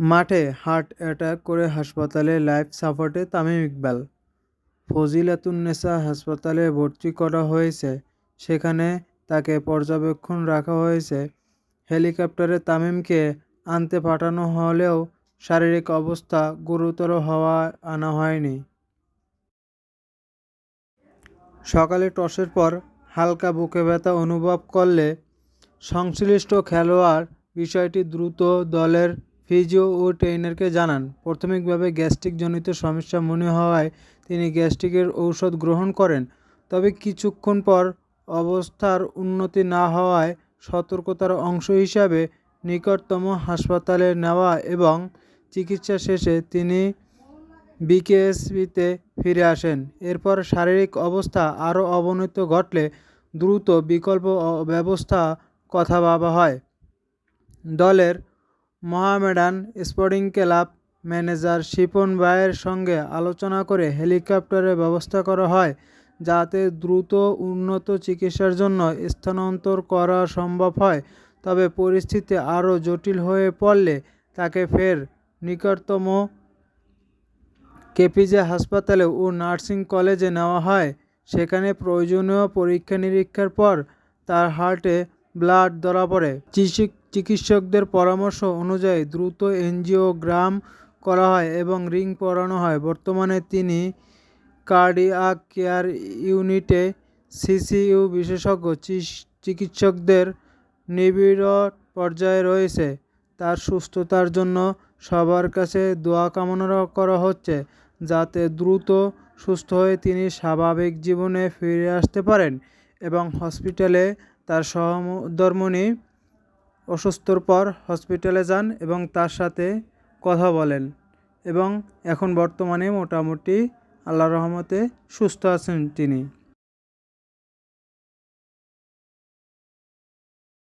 মাঠে heart attack করে হাসপাতালে লাইফ সাপোর্টে তামিম ইকবাল। ফজিলাতুন্নেসা হাসপাতালে ভর্তি করা হয়েছে। সেখানে তাকে পর্যবেক্ষণ রাখা হয়েছে। হেলিকপ্টারে তামিমকে আনতে পাঠানো হলেও শারীরিক অবস্থা গুরুতর হওয়া আনা হয়নি। সকালে টসের পর হালকা বুকে ব্যথা অনুভব করলে সংশ্লিষ্ট খেলোয়াড় বিষয়টি দ্রুত দলের ফিজিও ও ট্রেনারকে জানান, প্রাথমিকভাবে গ্যাস্ট্রিকজনিত সমস্যা মনে হওয়ায় তিনি গ্যাস্ট্রিকের ঔষধ গ্রহণ করেন, তবে কিছুক্ষণ পর অবস্থার উন্নতি না হওয়ায় সতর্কতার অংশ হিসাবে নিকটতম হাসপাতালে নেওয়া এবং চিকিৎসা শেষে তিনি বিকেএসপিতে ফিরে আসেন। এরপর শারীরিক অবস্থা আরও অবনত ঘটলে দ্রুত বিকল্প ব্যবস্থা কথা ভাবা হয়। দলের Mohammedan sporting club manager Shipon ভাইয়ের সঙ্গে আলোচনা করে হেলিকপ্টারের ব্যবস্থা করা হয় যাতে দ্রুত উন্নত চিকিৎসার জন্য স্থানান্তর করা সম্ভব হয়। তবে পরিস্থিতি আরও জটিল হয়ে পড়লে তাকে ফের নিকটতম কেপিজে হাসপাতালে ও নার্সিং কলেজে নেওয়া হয়। সেখানে প্রয়োজনীয় পরীক্ষা নিরীক্ষার পর তার হার্টে ব্লাড ধরা পড়ে। চিকিৎসকদের পরামর্শ অনুযায়ী দ্রুত এনজিওগ্রাম করা হয় এবং রিং পরানো হয়। বর্তমানে তিনি কার্ডিয়াক কেয়ার ইউনিটে সিসিইউ বিশেষজ্ঞ চিকিৎসকদের নিবিড় পর্যায়ে রয়েছে। তার সুস্থতার জন্য সবার কাছে দোয়া কামনা করা হচ্ছে যাতে দ্রুত সুস্থ হয়ে তিনি স্বাভাবিক জীবনে ফিরে আসতে পারেন এবং হসপিটালে তার সহধর্মিণী অসুস্থর পর হসপিটালে যান এবং তার সাথে কথা বলেন এবং এখন বর্তমানে মোটামুটি আল্লাহর রহমতে সুস্থ আছেন তিনি।